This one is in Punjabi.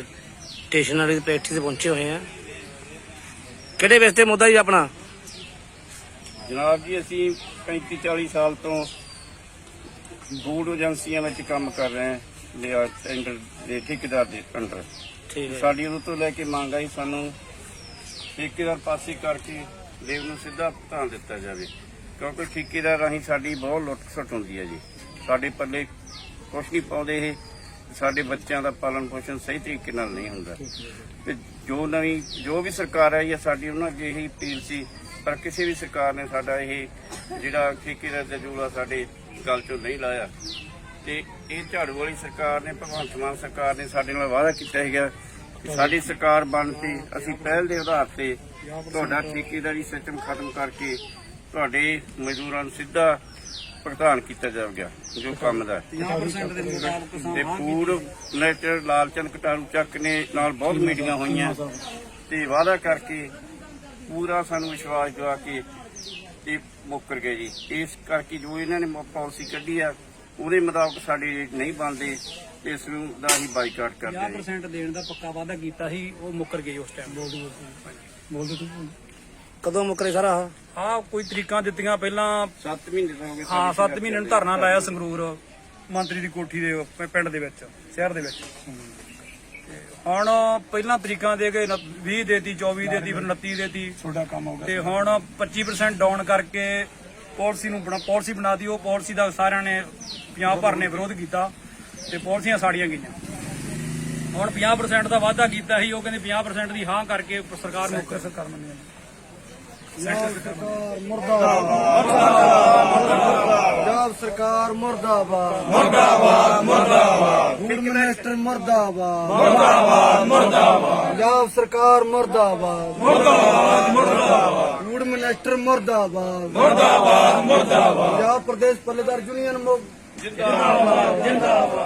ਸਟੇਸ਼ਨ ਵਾਲੀ ਪਲੇਠੀ ਤੇ ਪਹੁੰਚੇ ਹੋਏ ਆ। ਕਿਹੜੇ ਵੇਸਤੇ ਮੁੱਦਾ ਜੀ ਆਪਣਾ? ਜਨਾਬ ਜੀ ਅਸੀਂ 35 40 ਸਾਲ ਤੋਂ ਬੂਡ ਏਜੰਸੀਆਂ ਵਿੱਚ ਕੰਮ ਕਰ ਰਹੇ ਹਾਂ ਲਿਆ ਟੈਂਡਰ ਦੇ ਠੇਕੇਦਾਰ ਦੇ ਅੰਡਰ ਠੀਕ ਹੈ। ਸਾਡੀ ਉਦੋਂ ਤੋਂ ਲੈ ਕੇ ਮੰਗ ਆਈ ਸਾਨੂੰ ਠੇਕੇਦਾਰ ਪਾਸੇ ਕਰਕੇ ਲੇਬ ਨੂੰ ਸਿੱਧਾ ਭੁਗਤਾਨ ਦਿੱਤਾ ਜਾਵੇ। ਕਿਉਂਕਿ ਠੇਕੇਦਾਰ ਰਾਹੀਂ ਸਾਡੀ ਬਹੁਤ ਲੁੱਟ ਖਸੁੱਟ ਹੁੰਦੀ ਹੈ ਜੀ। ਸਾਡੇ ਪੱਲੇ ਕੁਛ ਨਹੀਂ ਪਾਉਂਦੇ ਇਹ। ਸਾਡੇ ਬੱਚਿਆਂ ਦਾ ਪਾਲਣ ਪੋਸ਼ਣ ਸਹੀ ਤਰੀਕੇ ਨਾਲ ਨਹੀਂ ਹੁੰਦਾ। ਤੇ ਜੋ ਨਵੀਂ, ਜੋ ਵੀ ਸਰਕਾਰ ਆਈ ਹੈ, ਸਾਡੀ ਉਹਨਾਂ ਅੱਗੇ ਇਹੀ ਅਪੀਲ ਸੀ, ਪਰ ਕਿਸੇ ਵੀ ਸਰਕਾਰ ਨੇ ਸਾਡਾ ਇਹ ਜਿਹੜਾ ਠੇਕੇਦਾਰ ਦਾ ਜੂਲਾ ਸਾਡੇ ਗੱਲ ਚੋਂ ਨਹੀਂ ਲਾਇਆ। ਤੇ ਇਹ ਝਾੜੂ ਵਾਲੀ ਸਰਕਾਰ ਨੇ, ਭਗਵੰਤ ਮਾਨ ਸਰਕਾਰ ਨੇ ਸਾਡੇ ਨਾਲ ਵਾਅਦਾ ਕੀਤਾ ਹੈਗਾ ਕਿ ਸਾਡੀ ਸਰਕਾਰ ਬਣ ਤੇ ਅਸੀਂ ਪਹਿਲ ਦੇ ਆਧਾਰ ਤੇ ਤੁਹਾਡਾ ਠੇਕੇਦਾਰੀ ਸਿਸਟਮ ਖਤਮ ਕਰਕੇ ਤੁਹਾਡੇ ਮਜ਼ਦੂਰਾਂ ਨੂੰ ਸਿੱਧਾ ਭੁਗਤਾਨ ਕੀਤਾ ਜਾਵੇਗਾ ਜੋ ਕੰਮ ਦਾ। 50% ਦੇ ਮੁਤਾਬਕ ਤੇ ਮਿਨਿਸਟਰ ਲਾਲਚੰਦ ਕਟਾਰੂ ਚੱਕ ਨੇ ਨਾਲ ਬਹੁਤ ਮੀਟਿੰਗਾਂ ਹੋਈਆਂ। ਤੇ ਵਾਅਦਾ ਕਰਕੇ ਪੂਰਾ ਸਾਨੂੰ ਵਿਸ਼ਵਾਸ ਦਿਵਾ ਕੇ ਤੇ ਮੁੱਕਰ ਗਏ ਜੀ। ਇਸ ਕਰਕੇ ਜੋ ਇਹਨਾਂ ਨੇ ਪਾਲਿਸੀ ਕੱਢੀ ਆ ਉਹਦੇ ਮੁਤਾਬਕ ਸਾਡੇ ਨਹੀਂ ਬਣਦੇ ਇਸ ਨੂੰ ਦਾ ਹੀ ਬਾਈਕਾਟ ਕਰਦੇ ਹਾਂ ਜੀ। 50% ਦੇਣ ਦਾ ਪੱਕਾ ਵਾਅਦਾ ਕੀਤਾ ਸੀ ਉਹ ਮੁੱਕਰ ਗਏ ਉਸ ਟਾਈਮ ਬੋਲ ਬੋਲ ਤੂੰ ਕਦੋਂ ਮੁੱਕਰੇ ਸਾਰਾ ਆਹ? ਆ ਕੋਈ ਤਰੀਕਾਂ ਦਿੱਤੀਆਂ ਪਹਿਲਾਂ? ਸੱਤ ਮਹੀਨੇ ਤੋਂ ਹੋ ਗਏ ਹਾਂ ਸਾਡੀ 7 ਮਹੀਨੇ ਨੂੰ ਧਰਨਾ ਲਾਇਆ ਸੰਗਰੂਰ ਮੰਤਰੀ ਦੀ ਕੋਠੀ ਦੇ ਪ- ਪਿੰਡ ਦੇ ਵਿੱਚ ਸ਼ਹਿਰ ਦੇ ਵਿੱਚ। ਤੇ ਹੁਣ ਪਹਿਲਾਂ ਤਰੀਕਾਂ ਦੇ ਗਏ 20 ਦੇਤੀ 24 ਦੇਤੀ ਫਿਰ 29 ਦੇਤੀ ਤੁਹਾਡਾ ਕੰਮ ਹੋ ਗਿਆ। ਤੇ ਹੁਣ 25% ਡਾਊਨ ਕਰਕੇ ਪਾਲਿਸੀ ਨੂੰ ਬਣਾ ਪਾਲਿਸੀ ਬਣਾ ਦੀ ਉਹ ਪਾਲਿਸੀ ਦਾ ਸਾਰਿਆਂ ਨੇ ਪੰਜਾਬ ਭਰ ਨੇ ਵਿਰੋਧ ਕੀਤਾ ਤੇ ਪਾਲਿਸੀਆਂ ਸਾੜੀਆਂ ਗਈਆਂ। ਹੁਣ 50% ਦਾ ਵਾਅਦਾ ਕੀਤਾ ਸੀ ਉਹ ਕਹਿੰਦੇ 50% ਦੀ ਹਾਂ ਕਰਕੇ ਸਰਕਾਰ ਮੁੱਕਰ ਸਰਕਾਰ ਮੰਨੀ ਪੰਜਾਬ ਸਰਕਾਰ ਮੁਰਦਾਬਾਦ। ਮੁਰਦਾਬਾਦ ਮੁਰਦਾਬਾਦ। ਫੂਡ ਮਿਨਿਸਟਰ ਮੁਰਦਾਬਾਦ। ਮੁਰਦਾਬਾਦ ਮੁਰਦਾਬਾਦ। ਪੰਜਾਬ ਸਰਕਾਰ ਮੁਰਦਾਬਾਦ। ਮੁਰਦਾਬਾਦ ਮੁਰਦਾਬਾਦ। ਫੂਡ ਮਿਨਿਸਟਰ ਮੁਰਦਾਬਾਦ। ਮੁਰਦਾਬਾਦ ਮੁਰਦਾਬਾਦ। ਪੰਜਾਬ ਪ੍ਰਦੇਸ਼ ਪੱਲੇਦਾਰ ਯੂਨੀਅਨ ਮੁ- ਜਿੰਦਾਬਾਦ ਜਿੰਦਾਬਾਦ।